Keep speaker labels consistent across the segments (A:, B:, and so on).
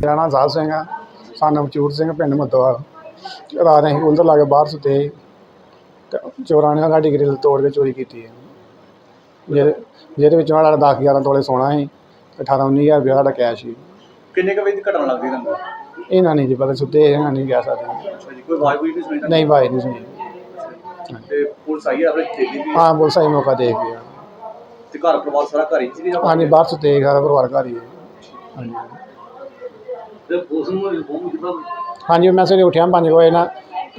A: ਮੇਰਾ ਨਾਮ ਸਾਹਿਬ ਸਿੰਘ ਆ। ਸਾਨੂੰ ਮਚੂਰ ਸਿੰਘ ਪਿੰਡ ਮੱਦੋਵਾਲ ਰਾਤ ਅਸੀਂ ਕੂਲਰ ਲਾ ਕੇ ਬਾਹਰ ਸੁੱਤੇ ਸੀ ਤੇ ਚੋਰਾਂ ਨੇ ਸਾਡੀ ਗ੍ਰਿਲ ਤੋੜ ਕੇ ਚੋਰੀ ਕੀਤੀ ਹੈ। ਜਿਹਦੇ ਜਿਹਦੇ ਵਿੱਚੋਂ ਸਾਡਾ 10 11 ਤੋਲੇ ਸੋਨਾ ਸੀ ਤੇ 18 19 ਹਜ਼ਾਰ ਰੁਪਇਆ ਸਾਡਾ ਕੈਸ਼ ਸੀ।
B: ਕਿੰਨੇ ਕੁ ਵਜੇ ਦੀ ਘਟਨਾ ਲੱਗਦੀ ਤੁਹਾਨੂੰ?
A: ਇਹਨਾਂ ਨਹੀਂ ਜੀ ਪਤਾ ਸੁੱਤੇ ਇਹਨਾਂ ਨਹੀਂ ਕਹਿ ਸਕਦੇ।
B: ਅੱਛਾ ਜੀ ਕੋਈ ਆਵਾਜ਼ ਹੋਈ ਨਹੀਂ ਸੁਣੀ? ਤੁਹਾਨੂੰ?
A: ਨਹੀਂ ਭਾਈ ਨਹੀਂ ਸੁਣੀ।
B: ਤੇ ਪੁਲਿਸ ਆਈ ਆਪਣੇ ਤੇਜ਼ੀ ਦੀ
A: ਹਾਂ ਪੁਲਿਸ ਆਈ ਮੌਕਾ ਦੇਖ ਗਿਆ
B: ਤੇ ਘਰ ਪਰਿਵਾਰ ਸਾਰਾ ਘਰ ਹੀ ਸੀ
A: ਹਾਂਜੀ ਬਾਹਰ ਸੁੱਤੇ ਸੀ, ਸਾਰਾ ਪਰਿਵਾਰ ਘਰ ਹੀ ਹੈ। ਹਾਂਜੀ।
B: ਤੇ ਪੁਲਿਸ ਨੂੰ ਇਨਫੋਰਮ ਕੀਤਾ
A: ਹਾਂਜੀ ਮੈਂ ਸਵੇਰੇ ਉੱਠਿਆ 5 ਵਜੇ ਨਾ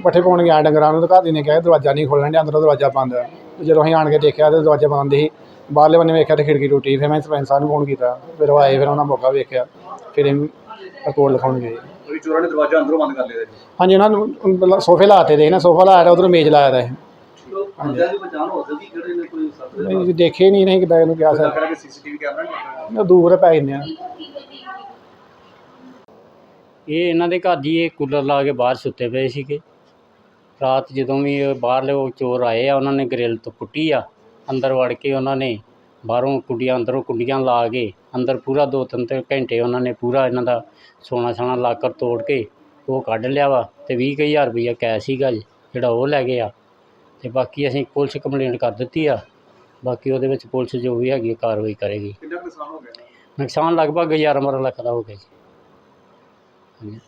A: ਪੱਠੇ ਪਾਉਣ ਗਿਆ ਡੰਗਰਾਂ ਨੂੰ ਤੇ ਘਰ ਦੀ ਨੇ ਕਿਹਾ ਦਰਵਾਜ਼ਾ ਨਹੀਂ ਖੋਲਣ ਡਿਆ ਅੰਦਰੋਂ ਦਰਵਾਜ਼ਾ ਬੰਦ ਹੈ। ਤੇ ਜਦੋਂ ਅਸੀਂ ਆਣ ਕੇ ਦੇਖਿਆ ਤੇ ਦਰਵਾਜ਼ਾ ਬੰਦ ਸੀ ਬਾਹਰਲੇ ਬੰਨੇ ਵੇਖਿਆ ਤੇ ਖਿੜਕੀ ਟੁੱਟੀ ਫਿਰ ਮੈਂ ਸਰਪੰਚ ਸਾਹਿਬ ਨੂੰ ਫੋਨ ਕੀਤਾ। ਫਿਰ ਉਹ ਆਏ ਫਿਰ ਉਹਨਾਂ ਮੌਕਾ ਵੇਖਿਆ ਫਿਰ ਰਿਪੋਰਟ ਲਿਖਾਉਣ ਗਏ।
B: ਕੋਈ ਚੋਰਾਂ ਨੇ ਦਰਵਾਜ਼ਾ ਅੰਦਰੋਂ ਬੰਦ ਕਰ ਲਿਆ ਜੀ
A: ਹਾਂਜੀ ਉਹਨਾਂ ਨੂੰ ਸੋਫੇ ਲਾਤੇ ਦੇ ਨਾ ਸੋਫਾ ਲਾਇਆ ਉਧਰੋਂ ਮੇਜ਼ ਲਾਇਆ ਦਾ ਸੀ।
B: ਬੰਦਿਆਂ ਦੀ ਪਛਾਣ ਹੋ ਸਕਦੀ ਕਿਹੜੇ ਨੇ ਕੋਈ ਸੱਤ
A: ਨਹੀਂ ਜੀ, ਦੇਖੇ ਨਹੀਂ ਨਹੀਂ ਕਿਦਾਂ ਇਹਨੂੰ ਕਿਹਾ ਸਰ
B: ਕਰਾ ਕੇ ਸੀਸੀਟੀਵੀ ਕੈਮਰਾ ਨਹੀਂ ਲੱਗਾ
A: ਦੂਰ ਪੈ ਜਾਂਦੇ ਆ।
C: ਇਹ ਇਹਨਾਂ ਦੇ ਘਰ ਜੀ ਇਹ ਕੂਲਰ ਲਾ ਕੇ ਬਾਹਰ ਸੁੱਤੇ ਪਏ ਸੀਗੇ। ਰਾਤ ਜਦੋਂ ਵੀ ਇਹ ਬਾਹਰਲੇ ਉਹ ਚੋਰ ਆਏ ਆ ਉਹਨਾਂ ਨੇ ਗ੍ਰਿਲ ਤੋਂ ਪੁੱਟੀ ਆ। ਅੰਦਰ ਵੜ ਕੇ ਉਹਨਾਂ ਨੇ ਬਾਹਰੋਂ ਕੁੰਡੀਆਂ ਅੰਦਰੋਂ ਕੁੰਡੀਆਂ ਲਾ ਕੇ ਅੰਦਰ ਪੂਰਾ ਦੋ ਤਿੰਨ ਤਿੰਨ ਘੰਟੇ ਉਹਨਾਂ ਨੇ ਪੂਰਾ ਇਹਨਾਂ ਦਾ ਸੋਨਾ ਸਾਨਾ ਲਾਕਰ ਤੋੜ ਕੇ ਉਹ ਕੱਢ ਲਿਆ ਵਾ ਤੇ ਵੀਹ ਕੁ ਹਜ਼ਾਰ ਰੁਪਈਆ ਕੈਸ਼ ਸੀਗਾ ਜੀ ਜਿਹੜਾ ਉਹ ਲੈ ਗਏ ਆ। ਤੇ ਬਾਕੀ ਅਸੀਂ ਪੁਲਿਸ ਕੰਪਲੇਂਟ ਕਰ ਦਿੱਤੀ ਆ। ਬਾਕੀ ਉਹਦੇ ਵਿੱਚ ਪੁਲਿਸ ਜੋ ਵੀ ਹੈਗੀ ਆ ਕਾਰਵਾਈ ਕਰੇਗੀ।
B: ਕਿੰਨਾ ਕੁ ਨੁਕਸਾਨ ਹੋ ਗਿਆ?
C: ਨੁਕਸਾਨ ਲਗਭਗ 11 12 ਲੱਖ ਦਾ ਹੋ ਗਿਆ ਜੀ। ਹਾਂਜੀ।